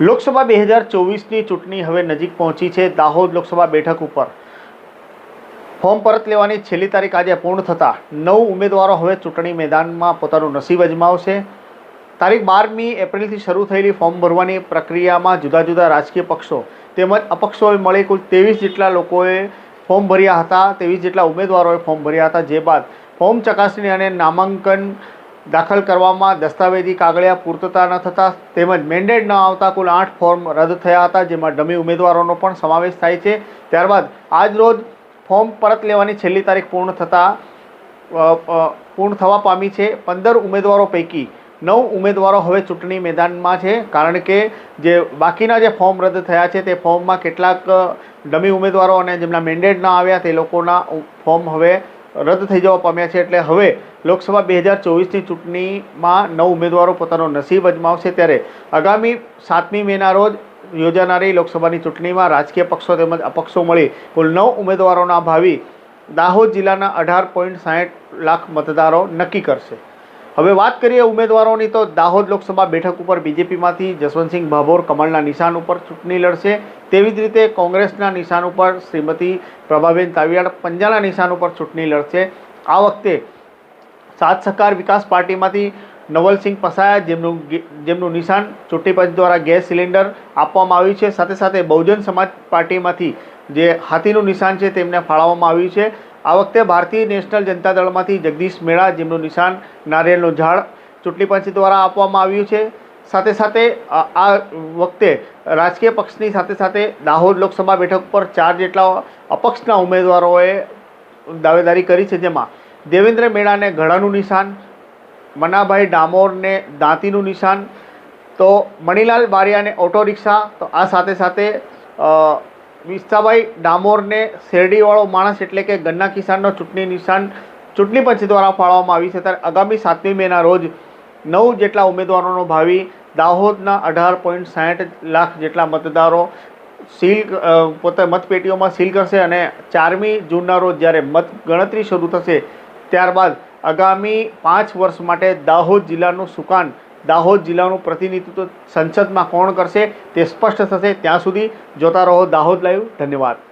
લોકસભા બે હજાર ચોવીસની ચૂંટણી હવે નજીક પહોંચી છે દાહોદ લોકસભા બેઠક ઉપર. ફોર્મ પરત લેવાની છેલ્લી તારીખ આજે પૂર્ણ થતાં નવ ઉમેદવારો હવે ચૂંટણી મેદાનમાં પોતાનું નસીબ અજમાવશે. તારીખ બારમી એપ્રિલથી શરૂ થયેલી ફોર્મ ભરવાની પ્રક્રિયામાં જુદા જુદા રાજકીય પક્ષો તેમજ અપક્ષોએ મળી કુલ ત્રેવીસ જેટલા લોકોએ ફોર્મ ભર્યા હતા, ત્રેવીસ જેટલા ઉમેદવારોએ ફોર્મ ભર્યા હતા. જે બાદ ફોર્મ ચકાસણી અને નામાંકન દાખલ કરવામાં દસ્તાવેજી કાગળિયા પૂર્તતા ન થતાં તેમજ મેન્ડેટ ન આવતા કુલ આઠ ફોર્મ રદ થયા હતા, જેમાં ડમી ઉમેદવારોનો પણ સમાવેશ થાય છે. ત્યારબાદ આજ રોજ ફોર્મ પરત લેવાની છેલ્લી તારીખ પૂર્ણ થતાં પૂર્ણ થવા પામી છે. પંદર ઉમેદવારો પૈકી નવ ઉમેદવારો હવે ચૂંટણી મેદાનમાં છે. કારણ કે જે બાકીના જે ફોર્મ રદ થયા છે, તે ફોર્મમાં કેટલાક ડમી ઉમેદવારો અને જેમના મેન્ડેટ ના આવ્યા, તે લોકોના ફોર્મ હવે રદ થઈ જવા પામ્યા છે. એટલે હવે લોકસભા બે હજાર ચોવીસની ચૂંટણીમાં નવ ઉમેદવારો પોતાનો નસીબ અજમાવશે ત્યારે આગામી સાતમી મેના રોજ યોજાનારી લોકસભાની ચૂંટણીમાં રાજકીય પક્ષો તેમજ અપક્ષો મળી કુલ નવ ઉમેદવારોના ભાવિ દાહોદ જિલ્લાના અઢાર પોઈન્ટ સાહીઠ લાખ મતદારો નક્કી કરશે. હવે વાત કરીએ ઉમેદવારોની તો દાહોદ લોકસભા બેઠક ઉપર બીજેપીમાંથી જસવંતસિંહ ભાભોર કમળના નિશાન ઉપર ચૂંટણી લડશે. તેવી જ રીતે કોંગ્રેસના નિશાન ઉપર શ્રીમતી પ્રભાબેન તાવિયાડ પંજાના નિશાન ઉપર ચૂંટણી લડશે. આ વખતે સાત સહકાર વિકાસ પાર્ટીમાંથી નવલસિંહ પસાયા, જેમનું જેમનું નિશાન ચૂંટણી પંચ દ્વારા ગેસ સિલિન્ડર આપવામાં આવ્યું છે. સાથે સાથે બહુજન સમાજ પાર્ટીમાંથી જે હાથીનું નિશાન છે તેમને ફાળવવામાં આવ્યું છે. આ વખતે ભારતીય નેશનલ જનતા દળમાંથી જગદીશ મેળા, જેમનું નિશાન નારિયેળનું ઝાડ ચૂંટણી પંચ દ્વારા આપવામાં આવ્યું છે. સાથે સાથે આ વખતે રાજકીય પક્ષની સાથે સાથે દાહોદ લોકસભા બેઠક પર ચાર જેટલા અપક્ષના ઉમેદવારોએ દાવેદારી કરી છે, જેમાં દેવેન્દ્ર મેળાને ઘડાનું નિશાન મનાભાઈ ડામોરને દાંતીનું નિશાન, તો મણિલાલ બારિયાને ઓટો રિક્ષા, તો આ સાથે સાથે વિસ્તાભાઈ ડામોરને શેરડીવાળો માણસ એટલે કે ગન્ના કિસાનનો ચૂંટણી નિશાન, ચૂંટણી પંચ દ્વારા ફાળવવામાં આવી છે. ત્યારે આગામી સાતમી મેના રોજ નવ જેટલા ઉમેદવારોનો ભાવિ, દાહોદના અઢાર પોઈન્ટ સાઠ લાખ જેટલા મતદારો સીલ પોતે મતપેટીઓમાં સીલ કરશે અને ચારમી જૂનના રોજ જ્યારે મત ગણતરી શરૂ થશે ત્યારબાદ આગામી પાંચ વર્ષ માટે દાહોદ જિલ્લાનું સુકાન દાહોદ જિલ્લાનું પ્રતિનિધિત્વ સંસદમાં કોણ કરશે? તે સ્પષ્ટ થશે ત્યાં સુધી જોતા રહો દાહોદ લાઈવ. ધન્યવાદ.